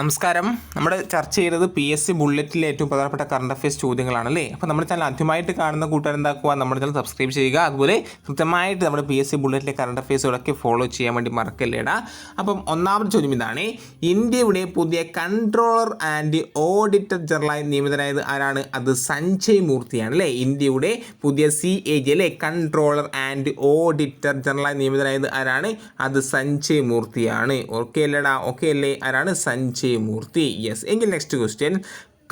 നമസ്കാരം. നമ്മൾ ചർച്ച ചെയ്തത് പി എസ് സി ബുള്ളറ്റിലെ ഏറ്റവും പ്രധാനപ്പെട്ട കറണ്ട് അഫയേഴ്സ് ചോദ്യങ്ങളാണ് അല്ലേ അപ്പോൾ നമ്മുടെ ചാനൽ ആദ്യമായിട്ട് കാണുന്ന കൂട്ടുകാർ എന്താക്കുക? നമ്മുടെ ചാനൽ സബ്സ്ക്രൈബ് ചെയ്യുക. അതുപോലെ കൃത്യമായിട്ട് നമ്മുടെ പി എസ് സി ബുള്ളറ്റിലെ കറണ്ട് അഫയേഴ്സുകളൊക്കെ ഫോളോ ചെയ്യാൻ വേണ്ടി മറക്കല്ലേടാ. അപ്പം ഒന്നാമത്തെ ചോദ്യം ഇതാണ്. ഇന്ത്യയുടെ പുതിയ കൺട്രോളർ ആൻഡ് ഓഡിറ്റർ ജനറലായി നിയമിതനായത് ആരാണ്? അത് സഞ്ജയ് മൂർത്തിയാണ് അല്ലേ? ഇന്ത്യയുടെ പുതിയ സി എ ജി അല്ലേ? കൺട്രോളർ ആൻഡ് ഓഡിറ്റർ ജനറലായി നിയമിതനായത് ആരാണ്? അത് സഞ്ജയ് മൂർത്തിയാണ്. ഓക്കെ അല്ലേടാ? ഓക്കെ അല്ലേ? ആരാണ്? സഞ്ജയ്. മൂർത്തി. യെസ് എങ്കിൽ next question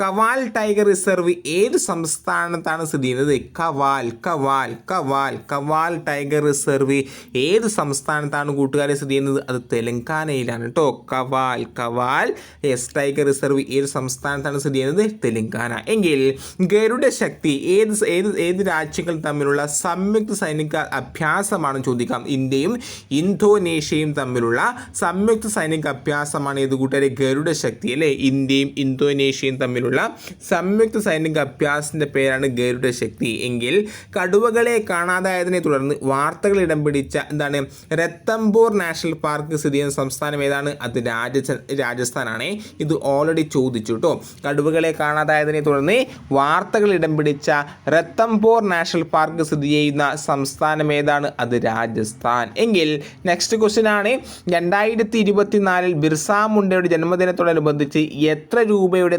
Kawal tiger reserve ഏത് സംസ്ഥാനത്താണ് സ്ഥിതി ചെയ്യുന്നത്? കവാൽ കവാൽ കവാൽ. കവാൽ ടൈഗർ റിസർവ് ഏത് സംസ്ഥാനത്താണ് കൂട്ടുകാരെ സ്ഥിതി ചെയ്യുന്നത്? അത് തെലങ്കാനയിലാണ് കേട്ടോ Kawal Kawal. Yes tiger reserve ഏത് സംസ്ഥാനത്താണ് സ്ഥിതി ചെയ്യുന്നത്? തെലങ്കാന. എങ്കിൽ ഗരുഡ ശക്തി ഏത് ഏത് ഏത് രാജ്യങ്ങൾ തമ്മിലുള്ള സംയുക്ത സൈനിക അഭ്യാസമാണ് ചോദിക്കാം. ഇന്ത്യയും ഇന്തോനേഷ്യയും തമ്മിലുള്ള സംയുക്ത സൈനിക അഭ്യാസമാണ് ഏത് കൂട്ടുകാരെ? ഗരുഡ ശക്തി അല്ലേ? ഇന്ത്യയും ഇന്തോനേഷ്യയും തമ്മിലുള്ള സംയുക്ത സൈനിക അഭ്യാസത്തിന്റെ പേരാണ് ഗരുഡ ശക്തി. എങ്കിൽ കടുവകളെ കാണാതായതിനെ തുടർന്ന് വാർത്തകൾ ഇടം പിടിച്ച എന്താണ് രത്തംപൂർ നാഷണൽ പാർക്ക് സ്ഥിതി ചെയ്യുന്ന സംസ്ഥാനം ഏതാണ്? അത് രാജ രാജസ്ഥാനാണ്. ഇത് ഓൾറെഡി ചോദിച്ചു കേട്ടോ കടുവകളെ കാണാതായതിനെ തുടർന്ന് വാർത്തകൾ ഇടം പിടിച്ച രത്തംപൂർ നാഷണൽ പാർക്ക് സ്ഥിതി ചെയ്യുന്ന സംസ്ഥാനം ഏതാണ്? അത് രാജസ്ഥാൻ. എങ്കിൽ നെക്സ്റ്റ് ക്വസ്റ്റ്യൻ ആണ്. രണ്ടായിരത്തി ഇരുപത്തിനാലിൽ ബിർസ മുണ്ടയുടെ ജന്മദിനത്തോടനുബന്ധിച്ച് എത്ര രൂപയുടെ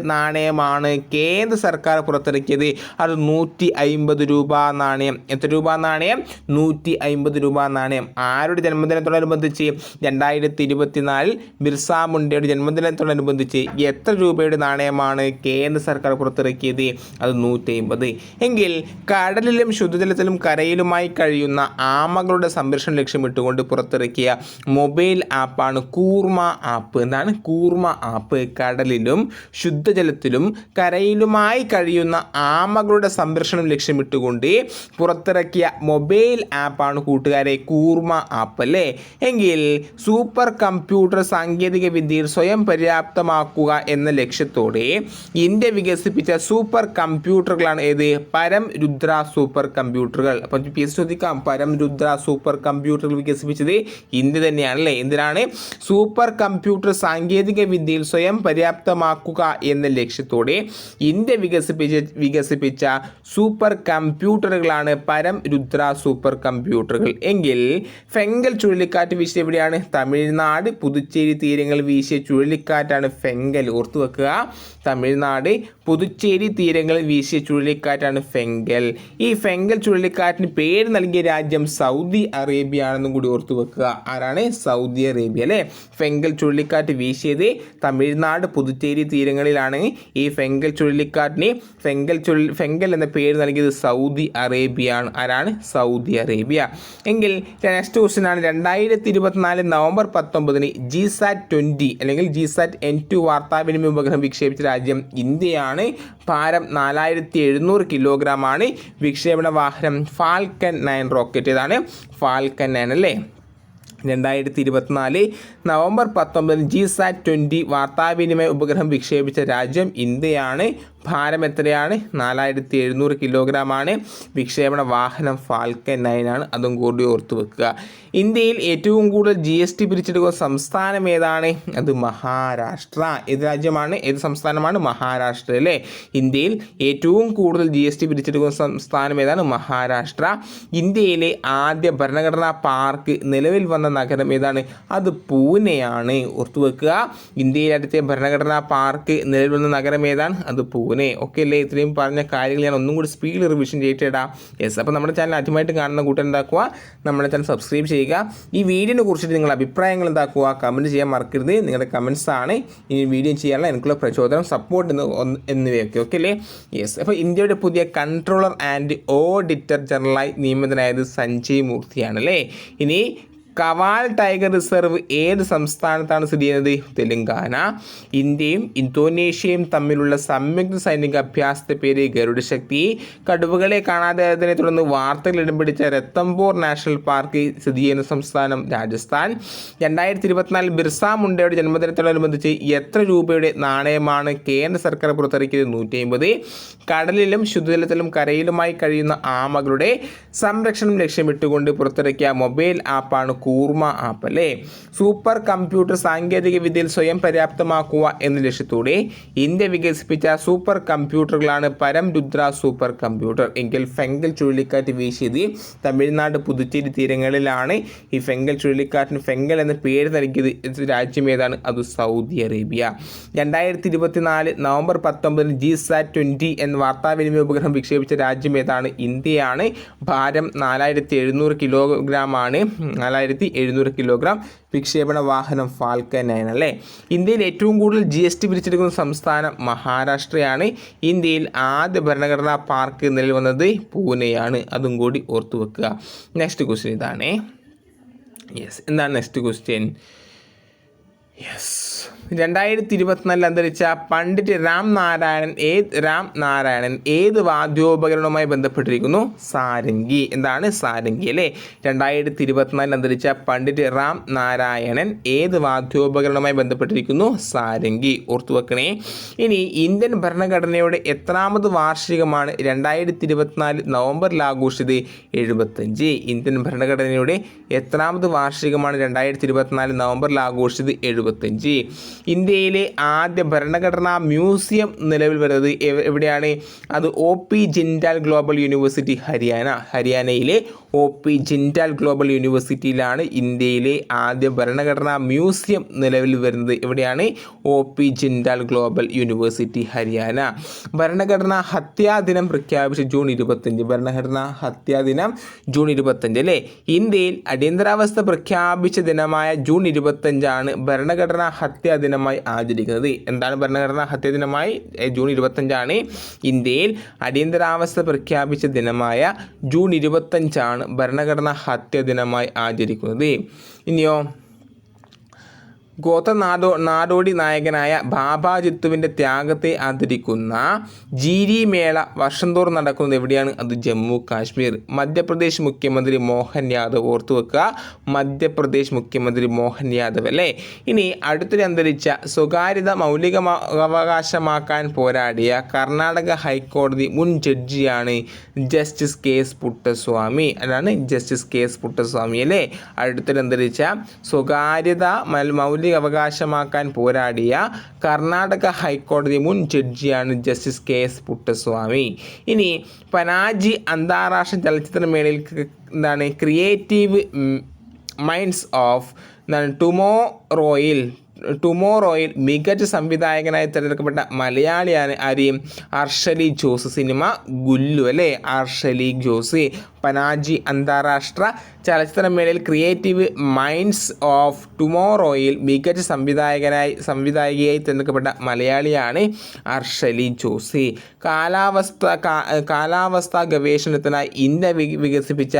നാണയമാണ് കേന്ദ്ര സർക്കാർ പുറത്തിറക്കിയത്. അത് നൂറ്റി അയിമ്പത് രൂപ നാണയം. എത്ര രൂപ നാണയം? നൂറ്റി അയിമ്പത് രൂപ നാണയം. ആരുടെ ജന്മദിനത്തോടനുബന്ധിച്ച്? രണ്ടായിരത്തി ഇരുപത്തിനാലിൽ ബിർസ മുണ്ടയുടെ ജന്മദിനത്തോടനുബന്ധിച്ച് എത്ര രൂപയുടെ നാണയമാണ് കേന്ദ്ര സർക്കാർ പുറത്തിറക്കിയത്? അത് നൂറ്റി അയിമ്പത് എങ്കിൽ കടലിലും ശുദ്ധജലത്തിലും കരയിലുമായി കഴിയുന്ന ആമകളുടെ സംരക്ഷണം ലക്ഷ്യമിട്ടുകൊണ്ട് പുറത്തിറക്കിയ മൊബൈൽ ആപ്പാണ് കൂർമ ആപ്പ്. എന്താണ്? കൂർമ ആപ്പ്. കടലിലും ശുദ്ധജലത്തിലും കരയിലുമായി കഴിയുന്ന ആമകളുടെ സംരക്ഷണം ലക്ഷ്യമിട്ടുകൊണ്ട് പുറത്തിറക്കിയ മൊബൈൽ ആപ്പാണ് കൂട്ടുകാരെ കൂർമ ആപ്പ് അല്ലേ? എങ്കിൽ സൂപ്പർ കമ്പ്യൂട്ടർ സാങ്കേതിക വിദ്യയിൽ സ്വയം പര്യാപ്തമാക്കുക എന്ന ലക്ഷ്യത്തോടെ ഇന്ത്യ വികസിപ്പിച്ച സൂപ്പർ കമ്പ്യൂട്ടറുകളാണ് ഏത്? പരം രുദ്ര സൂപ്പർ കമ്പ്യൂട്ടറുകൾ. അപ്പം പി എസ് ചോദിക്കാം. പരം രുദ്ര സൂപ്പർ കമ്പ്യൂട്ടറുകൾ വികസിപ്പിച്ചത് ഇന്ത്യ തന്നെയാണ് അല്ലേ? എന്തിനാണ്? സൂപ്പർ കമ്പ്യൂട്ടർ സാങ്കേതിക വിദ്യയിൽ സ്വയം പര്യാപ്തമാക്കുക എന്ന ലക്ഷ്യത്തോടെ ഇന്ത്യ വികസിപ്പിച്ച വികസിപ്പിച്ച സൂപ്പർ കമ്പ്യൂട്ടറുകളാണ് പരം രുദ്ര സൂപ്പർ കമ്പ്യൂട്ടറുകൾ. എങ്കിൽ ഫെങ്കൽ ചുഴലിക്കാറ്റ് വീശിയ എവിടെയാണ്? തമിഴ്നാട്. പുതുച്ചേരി തീരങ്ങൾ വീശിയ ചുഴലിക്കാറ്റാണ് ഫെങ്കൽ. ഓർത്തു വെക്കുക തമിഴ്നാട് പുതുച്ചേരി തീരങ്ങളിൽ വീശിയ ചുഴലിക്കാറ്റാണ് ഫെങ്കൽ. ഈ ഫെങ്കൽ ചുഴലിക്കാറ്റിന് പേര് നൽകിയ രാജ്യം സൗദി അറേബ്യ ആണെന്നും കൂടി ഓർത്തു വെക്കുക. ആരാണ്? സൗദി അറേബ്യ അല്ലേ? ഫെങ്കൽ ചുഴലിക്കാറ്റ് വീശിയത് തമിഴ്നാട് പുതുച്ചേരി തീരങ്ങളിലാണ്. ഈ ഫെങ്കൽ ചുഴലിക്കാറ്റിന് ഫെങ്കൽ ചുഴലി ഫെങ്കൽ എന്ന പേര് നൽകിയത് സൗദി അറേബ്യ ആണ് ആരാണ്? Saudi Arabia. എങ്കിൽ നെക്സ്റ്റ് ക്വസ്റ്റ്യൻ ആണ്. രണ്ടായിരത്തി ഇരുപത്തിനാല് നവംബർ പത്തൊമ്പതിന് ജി സാറ്റ് ട്വന്റി അല്ലെങ്കിൽ ജി സാറ്റ് എൻ ടു വാർത്താവിനിമയ ഉപഗ്രഹം വിക്ഷേപിച്ച രാജ്യം ഇന്ത്യയാണ്. ഭാരം നാലായിരത്തി എഴുന്നൂറ് കിലോഗ്രാം ആണ് വിക്ഷേപണ വാഹനം ഫാൽക്കൻ നയൻ റോക്കറ്റ് ഇതാണ് ഫാൽക്കൻ നയൻ അല്ലേ? രണ്ടായിരത്തി ഇരുപത്തിനാല് നവംബർ പത്തൊമ്പതിന് ജി സാറ്റ് ട്വന്റി വാർത്താവിനിമയ ഉപഗ്രഹം വിക്ഷേപിച്ച രാജ്യം ഇന്ത്യയാണ്. ഭാരം എത്രയാണ്? നാലായിരത്തി എഴുന്നൂറ് കിലോഗ്രാം ആണ് വിക്ഷേപണ വാഹനം ഫാൽക്കൻ ആണ്. അതും കൂടി ഓർത്തു വെക്കുക. ഇന്ത്യയിൽ ഏറ്റവും കൂടുതൽ ജി എസ് ടി പിരിച്ചെടുക്കുന്ന സംസ്ഥാനം ഏതാണ്? അത് മഹാരാഷ്ട്ര. ഏത് രാജ്യമാണ്? ഏത് സംസ്ഥാനമാണ്? മഹാരാഷ്ട്ര അല്ലേ? ഇന്ത്യയിൽ ഏറ്റവും കൂടുതൽ ജി എസ് ടി പിരിച്ചെടുക്കുന്ന സംസ്ഥാനം ഏതാണ്? മഹാരാഷ്ട്ര. ഇന്ത്യയിലെ ആദ്യ ഭരണഘടനാ പാർക്ക് നിലവിൽ വന്ന നഗരം ഏതാണ്? അത് പൂനെയാണ്. ഓർത്തു വെക്കുക. ഇന്ത്യയിലെ അടുത്ത ഭരണഘടനാ പാർക്ക് നിലവിൽ വന്ന നഗരം ഏതാണ്? അത് പൂനെ. ഓക്കെ അല്ലേ ഇത്രയും പറഞ്ഞ കാര്യങ്ങൾ ഞാൻ ഒന്നും കൂടി സ്പീഡ് റിവിഷൻ ചെയ്തിട്ടാ യെസ് അപ്പോൾ നമ്മുടെ ചാനൽ ആദ്യമായിട്ട് കാണുന്ന കൂട്ടം എന്താക്കുക നമ്മുടെ ചാനൽ സബ്സ്ക്രൈബ് ചെയ്യുക. ഈ വീഡിയോനെ കുറിച്ചിട്ട് നിങ്ങളുടെ അഭിപ്രായങ്ങൾ എന്താക്കുക കമന്റ് ചെയ്യാൻ മറക്കരുത്. നിങ്ങളുടെ കമൻസ് ആണ് ഈ വീഡിയോ ചെയ്യാനുള്ള എനിക്കുള്ള പ്രചോദനം സപ്പോർട്ട് എന്നിവയൊക്കെ ഓക്കെ അല്ലേ? യെസ് അപ്പോൾ ഇന്ത്യയുടെ പുതിയ കൺട്രോളർ ആൻഡ് ഓഡിറ്റർ ജനറലായി നിയമിതനായത് സഞ്ജയ് മൂർത്തിയാണ് അല്ലേ? ഇനി കവാൽ ടൈഗർ റിസർവ് ഏത് സംസ്ഥാനത്താണ് സ്ഥിതി ചെയ്യുന്നത്? തെലുങ്കാന ഇന്ത്യയും ഇന്തോനേഷ്യയും തമ്മിലുള്ള സംയുക്ത സൈനിക അഭ്യാസത്തെ പേര് ഗരുഡ ശക്തി കടുവകളെ കാണാതായതിനെ തുടർന്ന് വാർത്തകൾ ഇടം പിടിച്ച രത്തംപൂർ നാഷണൽ പാർക്കിൽ സ്ഥിതി ചെയ്യുന്ന സംസ്ഥാനം രാജസ്ഥാൻ. രണ്ടായിരത്തി ഇരുപത്തിനാലിൽ ബിർസ മുണ്ടയുടെ ജന്മദിനത്തോടനുബന്ധിച്ച് എത്ര രൂപയുടെ നാണയമാണ് കേന്ദ്ര സർക്കാർ പുറത്തിറക്കിയത്? നൂറ്റി അമ്പത് കടലിലും ശുദ്ധജലത്തിലും കരയിലുമായി കഴിയുന്ന ആമകളുടെ സംരക്ഷണം ലക്ഷ്യമിട്ടുകൊണ്ട് പുറത്തിറക്കിയ മൊബൈൽ ആപ്പാണ് കൂർമ ആപ്പ് അല്ലേ? സൂപ്പർ കമ്പ്യൂട്ടർ സാങ്കേതിക വിദ്യയിൽ സ്വയം പര്യാപ്തമാക്കുക എന്ന ലക്ഷ്യത്തോടെ ഇന്ത്യ വികസിപ്പിച്ച സൂപ്പർ കമ്പ്യൂട്ടറുകളാണ് പരം രുദ്ര സൂപ്പർ കമ്പ്യൂട്ടർ എങ്കിൽ ഫെങ്കൽ ചുഴലിക്കാറ്റ് വീശിയത് തമിഴ്നാട് പുതുച്ചേരി തീരങ്ങളിലാണ്. ഈ ഫെങ്കൽ ചുഴലിക്കാറ്റിന് ഫെങ്കൽ എന്ന പേര് നൽകിയത് രാജ്യം ഏതാണ്? അത് സൗദി അറേബ്യ. രണ്ടായിരത്തി ഇരുപത്തിനാല് നവംബർ പത്തൊമ്പതിന് ജി സാറ്റ് ട്വന്റി എന്ന വാർത്താവിനിമയ ഉപഗ്രഹം വിക്ഷേപിച്ച രാജ്യം ഏതാണ്? ഇന്ത്യയാണ്. ഭാരം നാലായിരത്തി എഴുന്നൂറ് കിലോഗ്രാമാണ് നാലായിരത്തി എഴുന്നൂറ് കിലോഗ്രാം വിക്ഷേപണ വാഹനം ഫാൽക്കൻ നയൻ അല്ലേ? ഇന്ത്യയിൽ ഏറ്റവും കൂടുതൽ ജി എസ് ടി പിരിച്ചെടുക്കുന്ന സംസ്ഥാനം മഹാരാഷ്ട്രയാണ്. ഇന്ത്യയിൽ ആദ്യ ഭരണഘടനാ പാർക്ക് നിലവിൽ വന്നത് പൂനെയാണ്. അതും കൂടി ഓർത്തു വെക്കുക. നെക്സ്റ്റ് ക്വസ്റ്റ്യൻ ഇതാണ്. യെസ് എന്താണ് നെക്സ്റ്റ് ക്വസ്റ്റ്യൻ യെസ് രണ്ടായിരത്തി ഇരുപത്തിനാലിൽ അന്തരിച്ച പണ്ഡിറ്റ് രാം നാരായണൻ ഏത് രാം നാരായണൻ ഏത് വാദ്യോപകരണവുമായി ബന്ധപ്പെട്ടിരിക്കുന്നു? സാരംഗി. എന്താണ് സാരംഗി അല്ലേ? രണ്ടായിരത്തി ഇരുപത്തിനാലിൽ അന്തരിച്ച പണ്ഡിറ്റ് രാം നാരായണൻ ഏത് വാദ്യോപകരണവുമായി ബന്ധപ്പെട്ടിരിക്കുന്നു? സാരംഗി. ഓർത്തു വെക്കണേ. ഇനി ഇന്ത്യൻ ഭരണഘടനയുടെ എത്രാമത് വാർഷികമാണ് രണ്ടായിരത്തി ഇരുപത്തിനാല് നവംബറിൽ ആഘോഷിച്ചത്? എഴുപത്തഞ്ച് ഇന്ത്യൻ ഭരണഘടനയുടെ എത്രാമത് വാർഷികമാണ് രണ്ടായിരത്തി ഇരുപത്തിനാല് നവംബറിൽ ആഘോഷിച്ചത്? എഴുപത്തഞ്ച് ഇന്ത്യയിലെ ആദ്യ ഭരണഘടനാ മ്യൂസിയം നിലവിൽ വരുന്നത് എവിടെയാണ്? അത് O P Jindal global university Haryana. ഹരിയാനയിലെ ഒ പി ജിൻഡാൽ ഗ്ലോബൽ യൂണിവേഴ്സിറ്റിയിലാണ് ഇന്ത്യയിലെ ആദ്യ ഭരണഘടനാ മ്യൂസിയം നിലവിൽ വരുന്നത്. എവിടെയാണ്? O P Jindal global university Haryana. ഭരണഘടനാ ഹത്യാ ദിനം പ്രഖ്യാപിച്ച ജൂൺ ഇരുപത്തഞ്ച് ഭരണഘടനാ ഹത്യാ ദിനം ജൂൺ ഇരുപത്തഞ്ച് അല്ലേ? ഇന്ത്യയിൽ അടിയന്തരാവസ്ഥ പ്രഖ്യാപിച്ച ദിനമായ ജൂൺ ഇരുപത്തഞ്ചാണ് ഭരണഘടനാ ഹത്യാ ദിനമായി ആചരിക്കുന്നത്. എന്താണ് ഭരണഘടന ഹത്യാ ദിനമായി ജൂൺ ഇരുപത്തഞ്ചാണ് ഇന്ത്യയിൽ അടിയന്തരാവസ്ഥ പ്രഖ്യാപിച്ച ദിനമായ ജൂൺ ഇരുപത്തഞ്ചാണ് ഭരണഘടനാ ഹത്യാ ദിനമായി ആചരിക്കുന്നത്. ഇനിയോ ഗോത്ര നാടോ നാടോടി നായകനായ ബാബ ജിത്തുവിന്റെ ത്യാഗത്തെ ആദരിക്കുന്ന ജീരി മേള വർഷം തോറും നടക്കുന്നത് എവിടെയാണ്? അത് ജമ്മു കാശ്മീർ. മധ്യപ്രദേശ് മുഖ്യമന്ത്രി മോഹൻ യാദവ്. ഓർത്തു വെക്കുക മധ്യപ്രദേശ് മുഖ്യമന്ത്രി മോഹൻ യാദവ് അല്ലേ? ഇനി അടുത്തിടെ അന്തരിച്ച സ്വകാര്യത മൗലിക അവകാശമാക്കാൻ പോരാടിയ കർണാടക ഹൈക്കോടതി മുൻ ജഡ്ജിയാണ് ജസ്റ്റിസ് കെ എസ് പുട്ടസ്വാമി. അതാണ് ജസ്റ്റിസ് കെ എസ് പുട്ടസ്വാമി അല്ലേ? അടുത്തിടെ അന്തരിച്ച സ്വകാര്യത മൽ- മൗലിക അവകാശമാക്കാൻ പോരാടിയ കർണാടക ഹൈക്കോടതി മുൻ ജഡ്ജിയാണ് ജസ്റ്റിസ് കെ എസ് പുട്ടസ്വാമി. ഇനി പനാജി അന്താരാഷ്ട്ര ചലച്ചിത്രമേളയിൽ എന്താണ് ക്രിയേറ്റീവ് മൈൻഡ്സ് ഓഫ് എന്താണ് ടുമോറോയിൽ ടുമോറോയിൽ മികച്ച സംവിധായകനായി തിരഞ്ഞെടുക്കപ്പെട്ട മലയാളിയാണ് ആരെയും അർഷലി ജോസ് സിനിമ ഗുല്ലു അല്ലേ? അർഷലി ജോസ്. പനാജി അന്താരാഷ്ട്ര ചലച്ചിത്രമേളയിൽ ക്രിയേറ്റീവ് മൈൻഡ്സ് ഓഫ് ടുമോറോയിൽ മികച്ച സംവിധായകനായി സംവിധായികയായി തിരഞ്ഞെടുക്കപ്പെട്ട മലയാളിയാണ് അർഷലി ജോസി. കാലാവസ്ഥ കാലാവസ്ഥാ ഗവേഷണത്തിനായി ഇന്ത്യ വികസിപ്പിച്ച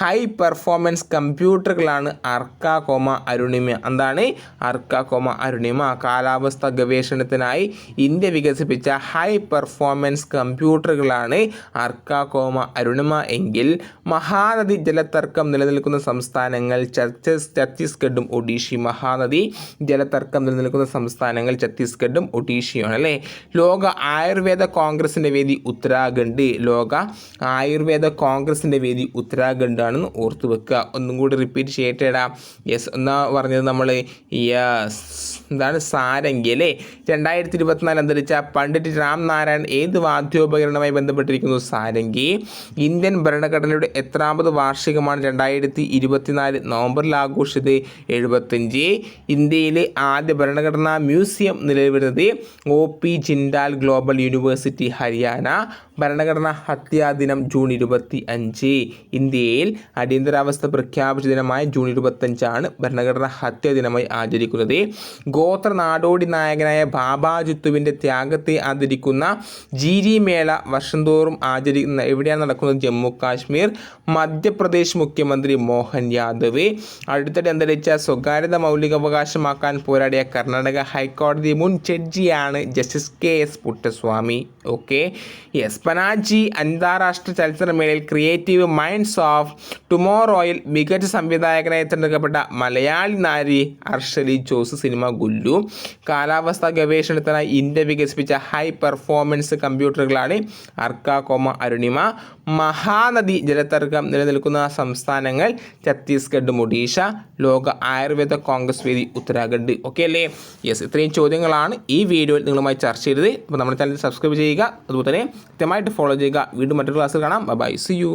ഹൈ പെർഫോമൻസ് കമ്പ്യൂട്ടറുകളാണ് അർക്ക കോമ അരുണിമ. എന്താണ് അർക്ക കോമ അരുണിമ? കാലാവസ്ഥ ഗവേഷണത്തിനായി ഇന്ത്യ വികസിപ്പിച്ച ഹൈ പെർഫോമൻസ് കമ്പ്യൂട്ടറുകളാണ് അർക്ക കോമ അരുണിമ. എങ്കിൽ മഹാനദി ജലതർക്കം നിലനിൽക്കുന്ന സംസ്ഥാനങ്ങൾ ഛത്തീസ് ഛത്തീസ്ഗഡും ഒഡീഷയും മഹാനദി ജലതർക്കം നിലനിൽക്കുന്ന സംസ്ഥാനങ്ങൾ ഛത്തീസ്ഗഡും ഒഡീഷയുമാണ് അല്ലേ? ലോക ആയുർവേദ കോൺഗ്രസിന്റെ വേദി ഉത്തരാഖണ്ഡ്. ലോക ആയുർവേദ കോൺഗ്രസിന്റെ വേദി ഉത്തരാഖണ്ഡ് ആണെന്ന് ഓർത്തു വെക്കുക. ഒന്നും കൂടി റിപ്പീറ്റ് ചെയ്യട്ടേടാ. യെസ് എന്നാ പറഞ്ഞത് നമ്മൾ എന്താണ്? സാരംഗി അല്ലേ? രണ്ടായിരത്തി ഇരുപത്തിനാല് അന്തരിച്ച പണ്ഡിറ്റ് രാംനാരായൺ ഏത് വാദ്യോപകരണവുമായി ബന്ധപ്പെട്ടിരിക്കുന്നു? സാരംഗി. ഇന്ത്യൻ ഭരണഘടനയുടെ എത്രാമത് വാർഷികമാണ് രണ്ടായിരത്തി ഇരുപത്തിനാല് നവംബറിൽ ആഘോഷിച്ചത് എഴുപത്തഞ്ച് ഇന്ത്യയിലെ ആദ്യ ഭരണഘടനാ മ്യൂസിയം നിലവിൽ O P Jindal global university Haryana. ഭരണഘടനാ ഹത്യാ ദിനം ജൂൺ ഇരുപത്തി അഞ്ച് ഇന്ത്യയിൽ അടിയന്തരാവസ്ഥ പ്രഖ്യാപിച്ച ദിനമായ ജൂൺ ഇരുപത്തഞ്ചാണ് ഭരണഘടനാ ഹത്യാ ദിനമായി ആചരിക്കുന്നത്. ഗോത്ര നാടോടി നായകനായ ബാബാജിത്തുവിന്റെ ത്യാഗത്തെ ആദരിക്കുന്ന ജീരി മേള വർഷം തോറും ആചരിക്കുന്ന എവിടെയാണ് നടക്കുന്നത്? ജമ്മു കാശ്മീർ മധ്യപ്രദേശ് മുഖ്യമന്ത്രി മോഹൻ യാദവ്. അടുത്തിടെ അന്തരിച്ച സ്വകാര്യത മൗലികാവകാശമാക്കാൻ പോരാടിയ കർണാടക ഹൈക്കോടതി മുൻ ജഡ്ജിയാണ് justice K S Puttaswamy. Okay. Yes. Panaji അന്താരാഷ്ട്ര ചലച്ചിത്രമേളയിൽ ക്രിയേറ്റീവ് മൈൻഡ്സ് ഓഫ് ടുമോറോയിൽ മികച്ച സംവിധായകനായി തിരഞ്ഞെടുക്കപ്പെട്ട മലയാളി നാരി അർഷലി ജോസ് സിനിമ ഗുല്ലു. കാലാവസ്ഥാ ഗവേഷണത്തിനായി ഇന്ത്യ വികസിപ്പിച്ച ഹൈ പെർഫോമൻസ് കമ്പ്യൂട്ടറുകളാണ് അർക്ക കോമ അരുണിമ. മഹാനദി ജലതർക്കം നിലനിൽക്കുന്ന സംസ്ഥാനങ്ങൾ ഛത്തീസ്ഗഡും ഒഡീഷ. ലോക ആയുർവേദ കോൺഗ്രസ് വേദി ഉത്തരാഖണ്ഡ്. ഓക്കെ അല്ലേ? യെസ് ഇത്രയും ചോദ്യങ്ങളാണ് ഈ വീഡിയോയിൽ നിങ്ങളുമായി ചർച്ച ചെയ്തത്. അപ്പോൾ നമ്മുടെ ചാനൽ സബ്സ്ക്രൈബ് ചെയ്യുക. അതുപോലെ തന്നെ കൃത്യമായിട്ട് ഫോളോ ചെയ്യുക. വീണ്ടും മറ്റൊരു ക്ലാസ്സിൽ കാണാം. By C U